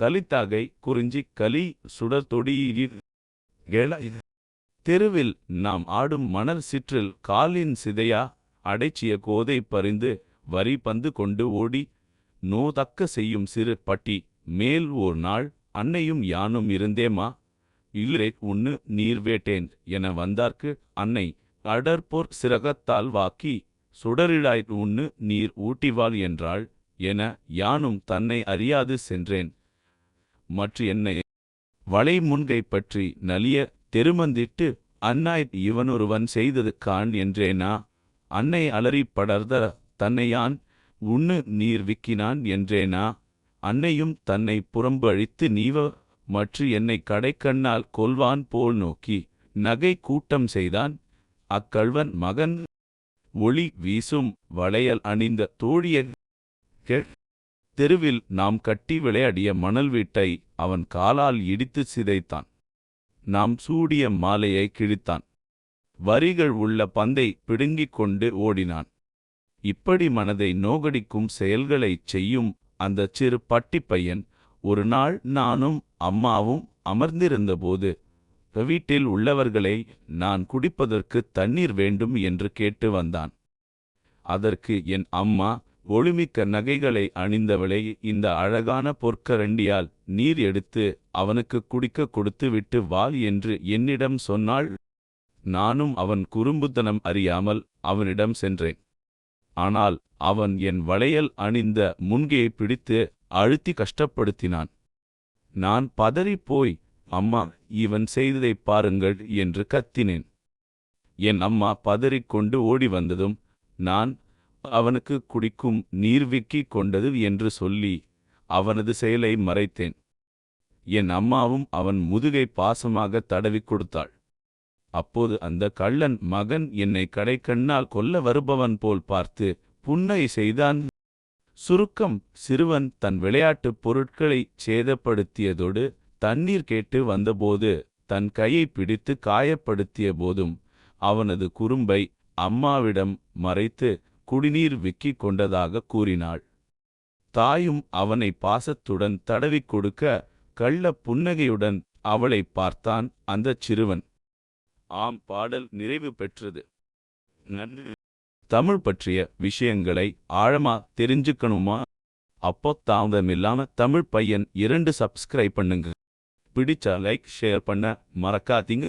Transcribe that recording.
தலித்தாகை குறிஞ்சி கலி சுடர்தொடியீர் கேள. தெருவில் நாம் ஆடும் மணல் சிற்றில் காலின் சிதையா அடைச்சிய கோதை பறிந்து வரி பந்து கொண்டு ஓடி நோ தக்க செய்யும் சிறு பட்டி மேல் ஓர் நாள் அன்னையும் யானும் இருந்தேமா? இல்லே உன்னு நீர் வேட்டேன் என வந்தார்க்கு அன்னை அடர்போர் சிறகத்தால் வாக்கி சுடரிழாய் உன்னு நீர் ஊட்டிவாள் என்றாள் என யானும் தன்னை அறியாது சென்றேன். மற்ற என்னை வளை முன்கை பற்றி நலிய தெருமந்திட்டு அன்னாய் இவனொருவன் செய்தது காண் என்றேனா அன்னை அலறி படர்த தன்னையான் உண்ணு நீர் விக்கினான் என்றேனா அன்னையும் தன்னை புறம்பு அழித்து நீவ மற்ற என்னை கடைக்கண்ணால் கொல்வான் போல் நோக்கி நகை கூட்டம் செய்தான். அக்கள்வன் மகன் ஒளி வீசும் வளையல் அணிந்த தோழியன் தெருவில் நாம் கட்டி விளையாடிய மணல் வீட்டை அவன் காலால் இடித்து சிதைத்தான். நாம் சூடிய மாலையை கிழித்தான். வரிகள் உள்ள பந்தை பிடுங்கிக் கொண்டு ஓடினான். இப்படி மனதை நோகடிக்கும் செயல்களைச் செய்யும் அந்தச் சிறு பட்டி பையன் ஒரு நாள் நானும் அம்மாவும் அமர்ந்திருந்தபோது வீட்டில் உள்ளவர்களை நான் குடிப்பதற்கு தண்ணீர் வேண்டும் என்று கேட்டு வந்தான். அதற்கு என் அம்மா ஒளிமிக்க நகைகளை அணிந்தவளை இந்த அழகான பொற்கரண்டியால் நீர் எடுத்து அவனுக்கு குடிக்க கொடுத்துவிட்டு வா என்று என்னிடம் சொன்னாள். நானும் அவன் குறும்புத்தனம் அறியாமல் அவனிடம் சென்றேன். ஆனால் அவன் என் வளையல் அணிந்த முன்கையை பிடித்து அழுத்தி கஷ்டப்படுத்தினான். நான் பதறிப் போய் அம்மா இவன் செய்ததைப் பாருங்கள் என்று கத்தினேன். என் அம்மா பதறிக்கொண்டு ஓடி வந்ததும் நான் அவனுக்கு குடிக்கும் நீர் விக்கிக் கொண்டது என்று சொல்லி அவனது செயலை மறைத்தேன். என் அம்மாவும் அவன் முதுகை பாசமாக தடவிக் கொடுத்தாள். அப்போது அந்த கள்ளன் மகன் என்னை கடைக்கண்ணால் கொல்ல வருபவன் போல் பார்த்து புன்னை செய்தான். சுருக்கம் சிறுவன் தன் விளையாட்டுப் பொருட்களைச் சேதப்படுத்தியதோடு தண்ணீர் கேட்டு வந்தபோது தன் கையை பிடித்து காயப்படுத்திய போதும் அவனது குறும்பை அம்மாவிடம் மறைத்து குடிநீர் விக்கிக் கொண்டதாக கூறினாள். தாயும் அவனை பாசத்துடன் தடவிக் கொடுக்க கள்ள புன்னகையுடன் அவளை பார்த்தான் அந்தச் சிறுவன். ஆம் பாடல் நிறைவு பெற்றது. நன்றி. தமிழ் பற்றிய விஷயங்களை ஆழமா தெரிஞ்சுக்கணுமா? அப்போ தாமதமில்லாம தமிழ் பையன் இரண்டு சப்ஸ்கிரைப் பண்ணுங்க. பிடிச்சா லைக் ஷேர் பண்ண மறக்காதீங்க.